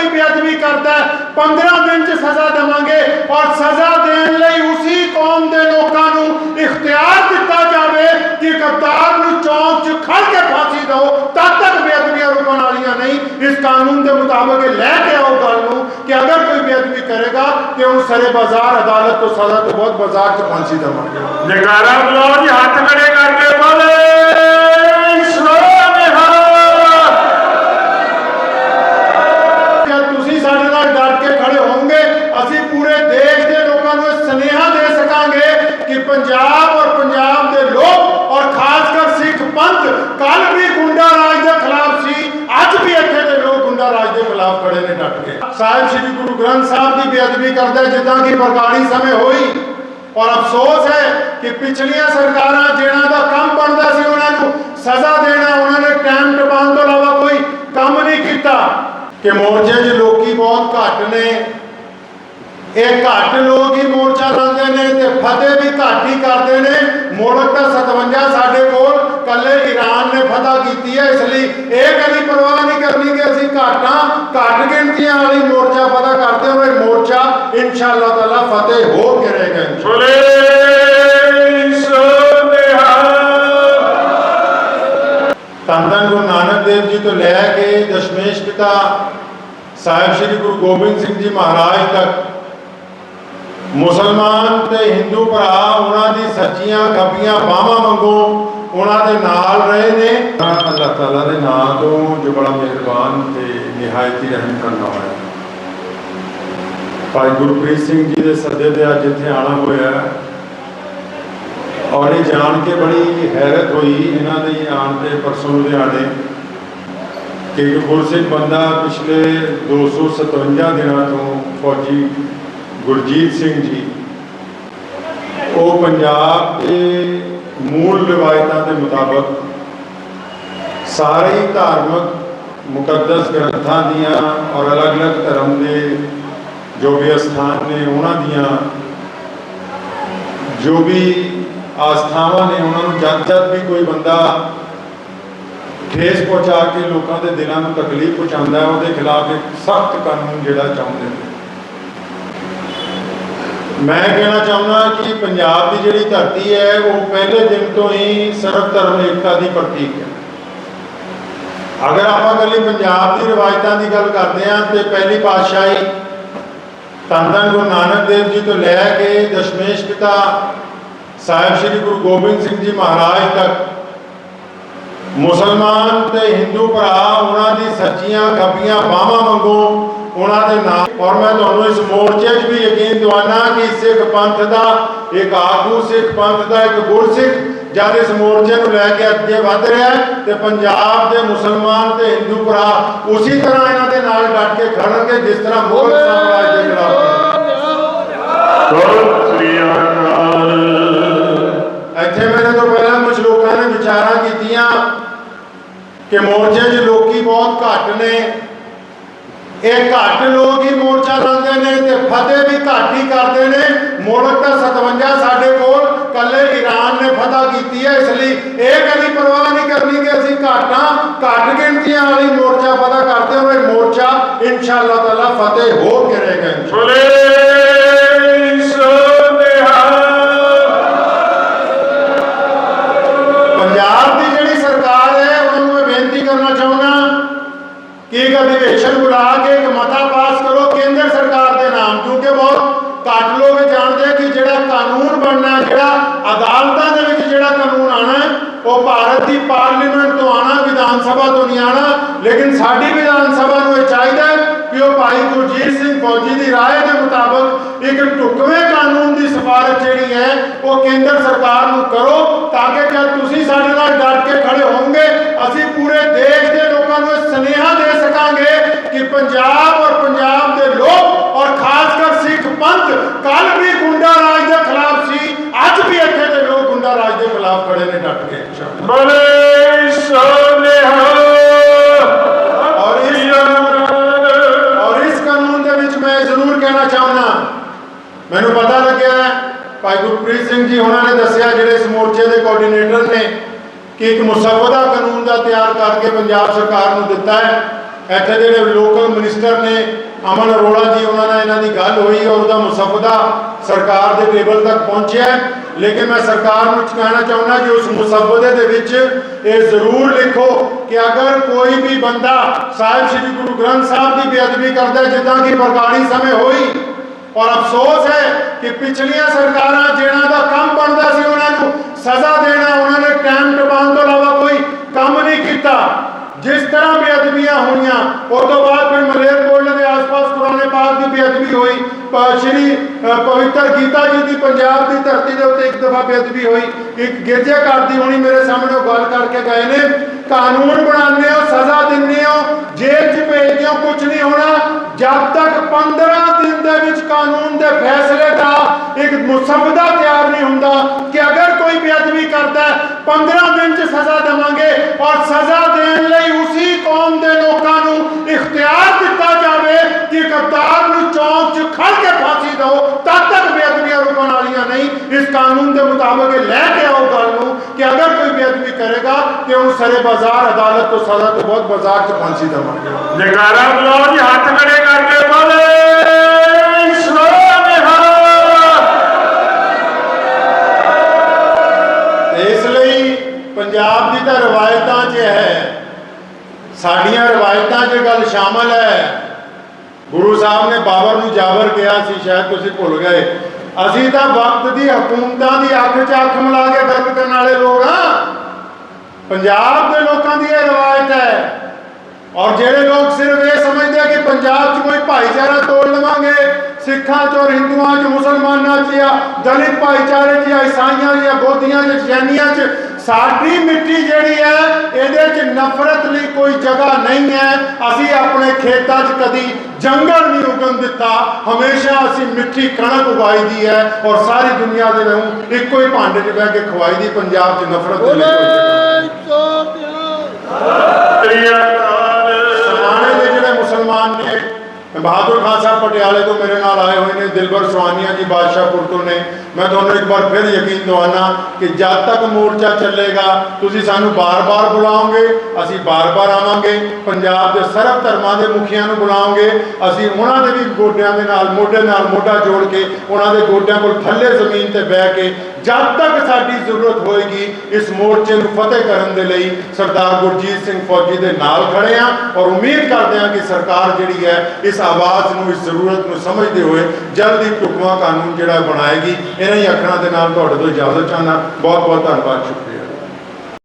कोई बेदबी करता है, पंद्रह दिन सजा देवे और सजा देने उसी कौम के लोगों इख्तियार दिता जाए कि करतार चौंक च खड़ के फांसी दो तद तक बेदबियाँ रुकने वाली नहीं। इस कानून के मुताबिक लैके आओ गल कि अगर कोई बेदबी करेगा तो उन सरे बाज़ार अदालत को सजा तो बहुत बाज़ार च फांसी देवे हाथ खड़े करके बोले। ਕੱਲ ਵੀ ਗੁੰਡਾ ਰਾਜ ਦੇ ਖਿਲਾਫ ਸੀ, ਅੱਜ ਵੀ ਇੱਥੇ ਦੇ ਲੋਕ ਗੁੰਡਾ ਰਾਜ ਦੇ ਖਿਲਾਫ ਖੜੇ ਨੇ ਡਟ ਕੇ। ਸਾਹਿਬ ਸ੍ਰੀ ਗੁਰੂ ਗ੍ਰੰਥ ਸਾਹਿਬ ਦੀ ਬੇਅਦਬੀ ਕਰਦਾ ਜਿੱਦਾਂ ਕਿ ਬਰਗਾੜੀ ਸਮੇਂ ਹੋਈ। ਔਰ ਅਫਸੋਸ ਹੈ ਕਿ ਪਿਛਲੀਆਂ ਸਰਕਾਰਾਂ ਜਿਹਨਾਂ ਦਾ ਕੰਮ ਬਣਦਾ ਸੀ, ਉਹਨਾਂ ਨੂੰ ਸਜ਼ਾ ਦੇਣਾ, ਉਹਨਾਂ ਨੇ ਟਾਈਮ ਟਪਾਉਣ ਤੋਂ ਇਲਾਵਾ ਕੋਈ ਕੰਮ ਨਹੀਂ ਕੀਤਾ। ਕਿ ਮੋਰਚੇ 'ਚ ਲੋਕੀ ਬਹੁਤ ਘੱਟ ਨੇ। ਇਹ ਘੱਟ ਲੋਕ ਹੀ ਮੋਰਚਾ ਲਾਉਂਦੇ ਨੇ ਤੇ ਫਤਿਹ ਵੀ ਘੱਟ ਹੀ ਕਰਦੇ ਨੇ। ਮੁਲਕ ਦਾ 57 ਸਾਡੇ ਕੋਲ ਕੱਲੇ ਈਰਾਨ ਨੇ ਫਤਹ ਕੀਤੀ ਹੈ ਇਸ ਲਈ ਇਹ ਕਦੀ ਪਰਵਾਹ ਨਹੀਂ ਕਰਨੀ ਕਿ ਅਸੀਂ ਘਾਟਾਂ ਘੱਟ ਗਿਣਤੀਆਂ ਵਾਲੀ ਮੋਰਚਾ ਫਤਹ ਕਰਦੇ ਹੋਏ ਮੋਰਚਾ ਇਨਸ਼ਾਅੱਲਾ ਤਾਲਾ ਫਤਿਹ ਹੋ ਕੇ ਰਹੇਗਾ। ਇਨਸ਼ਾ ਧੰਨ ਗੁਰੂ ਨਾਨਕ ਦੇਵ ਜੀ ਤੋਂ ਲੈ ਕੇ ਦਸ਼ਮੇਸ਼ ਪਿਤਾ ਸਾਹਿਬ ਸ੍ਰੀ ਗੁਰੂ ਗੋਬਿੰਦ ਸਿੰਘ ਜੀ ਮਹਾਰਾਜ ਤੱਕ ਮੁਸਲਮਾਨ ਤੇ ਹਿੰਦੂ ਭਰਾ ਉਹਨਾਂ ਦੀ ਸੱਚੀਆਂ ਖੱਬੀਆਂ ਬਾਹਾਂ ਵਾਂਗੂ ਉਹਨਾਂ ਦੇ ਨਾਲ ਰਹੇ ਨੇ। ਅੱਲਾਹ ਤਾਲਾ ਦੇ ਨਾਮ ਤੋਂ ਜੋ ਬੜਾ ਮਿਹਰਬਾਨ ਤੇ ਨਿਹਾਇਤ ਹੀ ਰਹਿਮ ਕਰਨ ਵਾਲਾ ਹੈ। ਭਾਈ ਗੁਰਪ੍ਰੀਤ ਸਿੰਘ ਜੀ ਦੇ ਸੱਦੇ ਤੇ ਅੱਜ ਇੱਥੇ ਆਣਾ ਹੋਇਆ ਔਰ ਇਹ ਜਾਣ ਕੇ ਬੜੀ ਹੈਰਤ ਹੋਈ ਇਹਨਾਂ ਦੇ ਆਉਣ ਤੇ ਪਰਸੋਂ ਲੁਧਿਆਣੇ। ਕਿ ਗੁਰਸਿੱਖ ਬੰਦਾ ਪਿਛਲੇ 257 ਦਿਨਾਂ ਤੋਂ ਫੌਜੀ ਗੁਰਜੀਤ ਸਿੰਘ ਜੀ, ਉਹ ਪੰਜਾਬ ਦੇ ਮੂਲ ਰਿਵਾਇਤਾਂ ਦੇ ਮੁਤਾਬਕ ਸਾਰੇ ਹੀ ਧਾਰਮਿਕ ਮੁਕੱਦਸ ਗ੍ਰੰਥਾਂ ਦੀਆਂ ਔਰ ਅਲੱਗ-ਅਲੱਗ ਧਰਮ ਦੇ ਜੋ ਵੀ ਅਸਥਾਨ ਨੇ ਉਹਨਾਂ ਦੀਆਂ, ਜੋ ਵੀ ਆਸਥਾਵਾਂ ਨੇ ਉਹਨਾਂ ਨੂੰ ਜਦ ਜਦ ਵੀ ਕੋਈ ਬੰਦਾ ਠੇਸ ਪਹੁੰਚਾ ਕੇ ਲੋਕਾਂ ਦੇ ਦਿਲਾਂ ਨੂੰ ਤਕਲੀਫ ਪਹੁੰਚਾਉਂਦਾ ਉਹਦੇ ਖਿਲਾਫ ਇੱਕ ਸਖਤ ਕਾਨੂੰਨ ਜਿਹੜਾ ਚਾਹੁੰਦੇ ਨੇ। ਮੈਂ ਕਹਿਣਾ ਚਾਹੁੰਦਾ ਕਿ ਪੰਜਾਬ ਦੀ ਜਿਹੜੀ ਧਰਤੀ ਹੈ, ਉਹ ਪਹਿਲੇ ਦਿਨ ਤੋਂ ਹੀ ਸਰਵ ਧਰਮ ਏਕਤਾ ਦੀ ਪ੍ਰਤੀਕ ਹੈ। ਅਗਰ ਆਪਾਂ ਕੱਲੀ ਪੰਜਾਬ ਦੀ ਰਵਾਇਤਾਂ ਦੀ ਗੱਲ ਕਰਦੇ ਹਾਂ ਤੇ ਪਹਿਲੀ ਪਾਤਸ਼ਾਹੀ ਧੰਨ ਧੰਨ ਗੁਰੂ ਨਾਨਕ ਦੇਵ ਜੀ ਤੋਂ ਲੈ ਕੇ ਦਸ਼ਮੇਸ਼ ਪਿਤਾ ਸਾਹਿਬ ਸ੍ਰੀ ਗੁਰੂ ਗੋਬਿੰਦ ਸਿੰਘ ਜੀ ਮਹਾਰਾਜ ਤੱਕ, ਮੁਸਲਮਾਨ ਤੇ ਹਿੰਦੂ ਭਰਾ, ਉਹਨਾਂ ਦੀ ਸੱਚੀਆਂ ਖੱਬੀਆਂ ਬਾਹਾਂ ਮੰਗੋ ਉਹਨਾਂ ਦੇ ਨਾਮ ਔਰ ਮੈਂ ਤੁਹਾਨੂੰ ਇਸ ਮੋਰਚੇ 'ਚ ਵੀ ਯਕੀਨ ਦਿਵਾਨਾ ਕਿ ਸਿੱਖ ਪੰਥ ਦਾ ਇੱਕ ਆਗੂ ਸਿੱਖ ਪੰਥ ਦਾ ਇੱਕ ਗੁਰਸਿੱਖ ਜਦ ਇਸ ਮੋਰਚੇ ਨੂੰ ਲੈ ਕੇ ਅੱਗੇ ਵਧ ਰਿਹਾ ਤੇ ਪੰਜਾਬ ਦੇ ਮੁਸਲਮਾਨ ਤੇ ਹਿੰਦੂ ਭਰਾ ਉਸੇ ਤਰ੍ਹਾਂ ਇਹਨਾਂ ਦੇ ਨਾਲ ਡਟ ਕੇ ਖੜਨਗੇ ਜਿਸ ਤਰ੍ਹਾਂ ਮੁਗਲ ਸਾਮਰਾਜ ਦੇ ਖਿਲਾਫ ਸਤਿ ਸ੍ਰੀ ਅਕਾਲ। ਇੱਥੇ ਮੇਰੇ ਤੋਂ ਪਹਿਲਾਂ ਕੁਝ ਲੋਕਾਂ ਨੇ ਵਿਚਾਰਾਂ ਕੀਤੀਆਂ ਕਿ ਮੋਰਚੇ 'ਚ ਲੋਕੀ ਬਹੁਤ ਘੱਟ ਨੇ। ਇਹ ਘੱਟ ਲੋਕ ਹੀ ਮੋਰਚਾ ਲਾਉਂਦੇ ਨੇ ਤੇ ਫਤਿਹ ਵੀ ਘੱਟ ਹੀ ਕਰਦੇ ਨੇ। ਮੁਲਕ ਤਾਂ 57 ਸਾਡੇ ਕੋਲ ਕੱਲੇ ਈਰਾਨ ਨੇ ਫਤਹ ਕੀਤੀ ਹੈ, ਇਸ ਲਈ ਇਹ ਕਦੀ ਪਰਵਾਹ ਨਹੀਂ ਕਰਨੀ ਕਿ ਅਸੀਂ ਘਾਟਾਂ, ਘੱਟ ਗਿਣਤੀਆਂ ਵਾਲੀ ਮੋਰਚਾ ਫਤਹ ਕਰਦੇ ਹੋਏ ਮੋਰਚਾ ਇਨਸ਼ਾਅੱਲਾ ਤਾਲਾ ਫਤਿਹ ਹੋ ਕੇ ਰਹੇਗਾ ਬੋਲੇ ਕਿ ਅਧਿਵੇਸ਼ਨ ਬੁਲਾ ਕੇ ਇੱਕ ਮਤਾ ਪਾਸ ਕਰੋ ਕੇਂਦਰ ਸਰਕਾਰ ਦੇ ਨਾਮ? ਕਿਉਂਕਿ ਬਹੁਤ ਘੱਟ ਲੋਕ ਇਹ ਜਾਣਦੇ ਕਿ ਜਿਹੜਾ ਕਾਨੂੰਨ ਬਣਨਾ, ਜਿਹੜਾ ਅਦਾਲਤਾਂ ਦੇ ਵਿੱਚ ਜਿਹੜਾ ਕਾਨੂੰਨ ਆਣਾ ਉਹ ਭਾਰਤ ਦੀ ਪਾਰਲੀਮੈਂਟ ਤੋਂ ਆਣਾ ਵਿਧਾਨ ਸਭਾ ਤੋਂ ਨਹੀਂ ਆਣਾ ਲੇਕਿਨ ਸਾਡੀ ਵਿਧਾਨ ਸਭਾ ਨੂੰ ਇਹ ਚਾਹੀਦਾ ਕਿ ਉਹ ਭਾਈ ਗੁਰਜੀਤ ਸਿੰਘ ਫੌਜੀ ਦੀ ਰਾਏ ਦੇ ਮੁਤਾਬਕ ਇੱਕ ਢੁਕਵੇਂ ਕਾਨੂੰਨ ਦੀ ਸਿਫਾਰਿਸ਼ ਜਿਹੜੀ ਹੈ, ਉਹ ਕੇਂਦਰ ਸਰਕਾਰ ਨੂੰ ਕਰੋ, ਤਾਂ ਕਿ ਜਦ ਤੁਸੀਂ ਸਾਡੇ ਨਾਲ ਡਟ ਕੇ ਖੜੇ ਹੋ ਅਸੀਂ ਪੂਰੇ ਦੇਸ਼ ਦੇ ਲੋਕਾਂ ਨੂੰ ਇਹ ਸੁਨੇਹਾ ਦੇ ਸਕਾਂਗੇ ਕਿ ਪੰਜਾਬ ਔਰ ਪੰਜਾਬ ਦੇ ਲੋਕ ਔਰ ਖਾਸ ਕਰ ਸਿੱਖ ਪੰਥ ਕੱਲ ਵੀ ਗੁੰਡਾ ਰਾਜ ਦੇ ਖਿਲਾਫ ਸੀ ਅੱਜ ਵੀ ਇੱਥੇ ਦੇ ਲੋਕ ਗੁੰਡਾ ਰਾਜ ਦੇ ਖਿਲਾਫ ਖੜੇ ਨੇ ਡਟ ਕੇ। ਬੋਲੇ ਔਰ ਇਸ ਔਰ ਇਸ ਕਾਨੂੰਨ ਦੇ ਵਿੱਚ ਮੈਂ ਜ਼ਰੂਰ ਕਹਿਣਾ ਚਾਹੁੰਦਾ ਮੈਨੂੰ ਪਤਾ ਲੱਗਿਆ ਹੈ, ਭਾਈ ਗੁਰਪ੍ਰੀਤ ਸਿੰਘ ਜੀ ਉਹਨਾਂ ਨੇ ਦੱਸਿਆ ਜਿਹੜੇ ਇਸ ਮੋਰਚੇ ਦੇ ਕੋਆਰਡੀਨੇਟਰ ਨੇ ਕਿ ਇੱਕ ਮੁਸਵਦਾ ਕਾਨੂੰਨ ਦਾ ਤਿਆਰ ਕਰਕੇ ਪੰਜਾਬ ਸਰਕਾਰ ਨੂੰ ਦਿੱਤਾ ਹੈ। ਇੱਥੇ ਜਿਹੜੇ ਲੋਕਲ ਮਿਨਿਸਟਰ ਨੇ ਅਮਨ ਅਰੋੜਾ ਜੀ, ਉਹਨਾਂ ਨਾਲ ਇਹਨਾਂ ਦੀ ਗੱਲ ਹੋਈ ਔਰ ਉਹਦਾ ਮੁਸੱਵਦਾ ਸਰਕਾਰ ਦੇ ਟੇਬਲ ਤੱਕ ਪਹੁੰਚਿਆ ਲੇਕਿਨ ਮੈਂ ਸਰਕਾਰ ਨੂੰ ਕਹਿਣਾ ਚਾਹੁੰਦਾ ਕਿ ਉਸ ਮੁਸੱਵਦੇ ਦੇ ਵਿੱਚ ਇਹ ਜ਼ਰੂਰ ਲਿਖੋ ਕਿ ਅਗਰ ਕੋਈ ਵੀ ਬੰਦਾ ਸਾਹਿਬ ਸ੍ਰੀ ਗੁਰੂ ਗ੍ਰੰਥ ਸਾਹਿਬ ਦੀ ਬੇਅਦਬੀ ਕਰਦਾ ਜਿੱਦਾਂ ਕਿ ਬਰਗਾੜੀ ਸਮੇਂ ਹੋਈ, ਔਰ ਅਫਸੋਸ ਹੈ ਕਿ ਪਿਛਲੀਆਂ ਸਰਕਾਰਾਂ ਜਿਹਨਾਂ ਦਾ ਕੰਮ ਬਣਦਾ ਸੀ, ਉਹਨਾਂ ਨੂੰ ਸਜ਼ਾ ਦੇਣਾ, ਉਹਨਾਂ ਨੇ ਟਾਈਮ ਟਪਾਉਣ ਤੋਂ ਇਲਾਵਾ ਕੋਈ ਕੰਮ ਨਹੀਂ ਕੀਤਾ। ਜਿਸ ਤਰ੍ਹਾਂ ਬੇਅਦਬੀਆਂ ਹੋਈਆਂ, ਉਸ ਤੋਂ ਬਾਅਦ ਫਿਰ ਮਲੇਰਕੋਟਲੇ ਦੇ ਆਸ-ਪਾਸ ਕੁਰਾਨੇ ਪਾਕ ਦੀ ਬੇਅਦਬੀ ਹੋਈ। ਸ਼੍ਰੀ ਪਵਿੱਤਰ ਗੀਤਾ ਜੀ ਦੀ ਪੰਜਾਬ ਦੀ ਧਰਤੀ ਦੇ ਉੱਤੇ ਇੱਕ ਦਫਾ ਬੇਅਦਬੀ ਹੋਈ। ਇੱਕ ਗਿਰਜੇਘਰ ਦੀ ਹੋਣੀ ਮੇਰੇ ਸਾਹਮਣੇ ਉਹ ਗੱਲ ਕਰਕੇ ਗਏ ਨੇ, ਕਾਨੂੰਨ ਬਣਾਉਂਦੇ ਹੋ, ਸਜ਼ਾ ਦਿੰਦੇ ਹੋ, ਜੇਲ੍ਹ 'ਚ ਭੇਜਦੇ ਹੋ ਕੁਝ ਨਹੀਂ ਹੋਣਾ। ਜਦ ਤੱਕ 15 ਦਿਨ ਦੇ ਵਿੱਚ ਕਾਨੂੰਨ ਦੇ ਫੈਸਲੇ ਦਾ ਇੱਕ ਮੁਸੱਵਦਾ ਤਿਆਰ ਨਹੀਂ ਹੁੰਦਾ, ਕਿ ਅਗਰ ਕੋਈ ਬੇਅਦਬੀ ਕਰਦਾ ਹੈ 15 ਦਿਨ 'ਚ ਸਜ਼ਾ ਦੇਵਾਂਗੇ ਔਰ ਸਜ਼ਾ ਕਿ ਅਗਰ ਕੋਈ ਬੇਅਦਬੀ ਕਰੇਗਾ ਤੇ ਉਹਨੂੰ ਸਰੇ ਬਾਜ਼ਾਰ ਅਦਾਲਤ ਤੋਂ ਸਜ਼ਾ ਤੋਂ ਬਹੁਤ ਬਾਜ਼ਾਰ 'ਚ ਫਾਂਸੀ ਦੇਵਾਂਗੇ ਜਗਾਰਾ ਬੁਲਾਓ ਜੀ ਹੱਥ ਖੜੇ ਕਰਕੇ ਬੋਲੇ ਸੋਨਿਹਾ ਤੇ ਇਸ ਲਈ ਪੰਜਾਬ ਦੀ ਤਾਂ ਰਵਾਇਤਾਂ 'ਚ ਹੈ ਸਾਡੀਆਂ ਰਵਾਇਤਾਂ 'ਚ ਗੱਲ ਸ਼ਾਮਲ ਹੈ ਗੁਰੂ ਸਾਹਿਬ ਨੇ ਬਾਬਰ ਨੂੰ ਜਾਬਰ ਕਿਹਾ ਸੀ ਸ਼ਾਇਦ ਤੁਸੀਂ ਭੁੱਲ ਗਏ ਅਸੀਂ ਤਾਂ ਵਕਤ ਦੀ ਹਕੂਮਤਾਂ ਦੀ ਅੱਖ 'ਚ ਅੱਖ ਮਿਲਾ ਕੇ ਗੱਲ ਕਰਨ ਵਾਲੇ ਲੋਕ ਹਾਂ। ਪੰਜਾਬ ਦੇ ਲੋਕਾਂ ਦੀ ਇਹ ਰਵਾਇਤ ਹੈ। ਔਰ ਜਿਹੜੇ ਲੋਕ ਸਿਰਫ ਇਹ ਸਮਝਦੇ ਕਿ ਪੰਜਾਬ 'ਚ ਕੋਈ ਭਾਈਚਾਰਾ ਤੋੜ ਲਵਾਂਗੇ, ਸਿੱਖਾਂ 'ਚ ਔਰ ਹਿੰਦੂਆਂ 'ਚ, ਮੁਸਲਮਾਨਾਂ 'ਚ ਜਾਂ ਦਲਿਤ ਭਾਈਚਾਰੇ 'ਚ ਜਾਂ ਈਸਾਈਆਂ 'ਚ ਜਾਂ ਬੋਧੀਆਂ 'ਚ, ਜੈਨੀਆਂ 'ਚ, ਸਾਡੀ ਮਿੱਟੀ ਜਿਹੜੀ ਹੈ ਇਹਦੇ ਨਫ਼ਰਤ ਲਈ ਕੋਈ ਜਗ੍ਹਾ ਨਹੀਂ ਹੈ। ਅਸੀਂ ਆਪਣੇ ਖੇਤਾਂ 'ਚ ਕਦੀ ਜੰਗਲ ਨਹੀਂ ਉਗਣ ਦਿੱਤਾ। ਹਮੇਸ਼ਾ ਅਸੀਂ ਮਿੱਠੀ ਕਣਕ ਉਗਾਈ ਦੀ ਹੈ ਔਰ ਸਾਰੀ ਦੁਨੀਆ ਦੇ ਨੂੰ ਇੱਕੋ ਹੀ ਭਾਂਡੇ 'ਚ ਬਹਿ ਕੇ ਖਵਾਈ ਦੀ ਪੰਜਾਬ 'ਚ ਨਫ਼ਰਤ ਦੇ ਲਈ ਕੋਈ ਜਗ੍ਹਾ ਨਹੀਂ। ਤ੍ਰਿਆ ਕਾਲ ਸਮਾਣੇ ਦੇ ਜਿਹੜੇ ਮੁਸਲਮਾਨ ਨੇ ਬਹਾਦਰ ਖਾਨ ਸਾਹਿਬ ਪਟਿਆਲੇ ਤੋਂ ਮੇਰੇ ਦਿਲਬਰ ਸੁਹਾਨੀਆਂ ਜੀ ਬਾਦਸ਼ਾਹਪੁਰ ਤੋਂ ਨੇ, ਮੈਂ ਤੁਹਾਨੂੰ ਇੱਕ ਵਾਰ ਫਿਰ ਯਕੀਨ ਦਿਵਾਨਾ ਕਿ ਜਦ ਤੱਕ ਮੋਰਚਾ ਚੱਲੇਗਾ, ਤੁਸੀਂ ਸਾਨੂੰ ਬਾਰ-ਬਾਰ ਬੁਲਾਓਗੇ, ਅਸੀਂ ਬਾਰ-ਬਾਰ ਆਵਾਂਗੇ, ਪੰਜਾਬ ਦੇ ਸਰਬ ਧਰਮਾਂ ਦੇ ਮੁਖੀਆਂ ਨੂੰ ਬੁਲਾਓਗੇ, ਅਸੀਂ ਉਹਨਾਂ ਦੇ ਵੀ ਗੋਡਿਆਂ ਦੇ ਨਾਲ, ਮੋਢੇ ਨਾਲ ਮੋਢਾ ਜੋੜ ਕੇ, ਉਹਨਾਂ ਦੇ ਗੋਡਿਆਂ ਕੋਲ ਥੱਲੇ ਜ਼ਮੀਨ ਤੇ ਬਹਿ ਕੇ ਜਦ ਤੱਕ ਸਾਡੀ ਜ਼ਰੂਰਤ ਹੋਏਗੀ ਇਸ ਮੋਰਚੇ ਨੂੰ ਫਤਿਹ ਕਰਨ ਦੇ ਲਈ ਸਰਦਾਰ ਗੁਰਜੀਤ ਸਿੰਘ ਫੌਜੀ ਦੇ ਨਾਲ ਖੜੇ ਆ ਔਰ ਉਮੀਦ ਕਰਦੇ ਆ ਕਿ ਸਰਕਾਰ ਜਿਹੜੀ ਹੈ ਇਸ ਆਵਾਜ਼ ਨੂੰ, ਇਸ ਜ਼ਰੂਰਤ ਨੂੰ ਸਮਝਦੇ ਹੋਏ ਜਲਦੀ ਢੁਕਵਾਂ ਕਾਨੂੰਨ ਜਿਹੜਾ ਬਣਾਏਗੀ। ਇਹਨਾਂ ਹੀ ਅੱਖਰਾਂ ਦੇ ਨਾਲ ਤੁਹਾਡੇ ਤੋਂ ਇਜਾਜ਼ਤ ਚਾਹਨਾ ਬਹੁਤ ਬਹੁਤ ਧੰਨਵਾਦ, ਸ਼ੁਕਰੀਆ।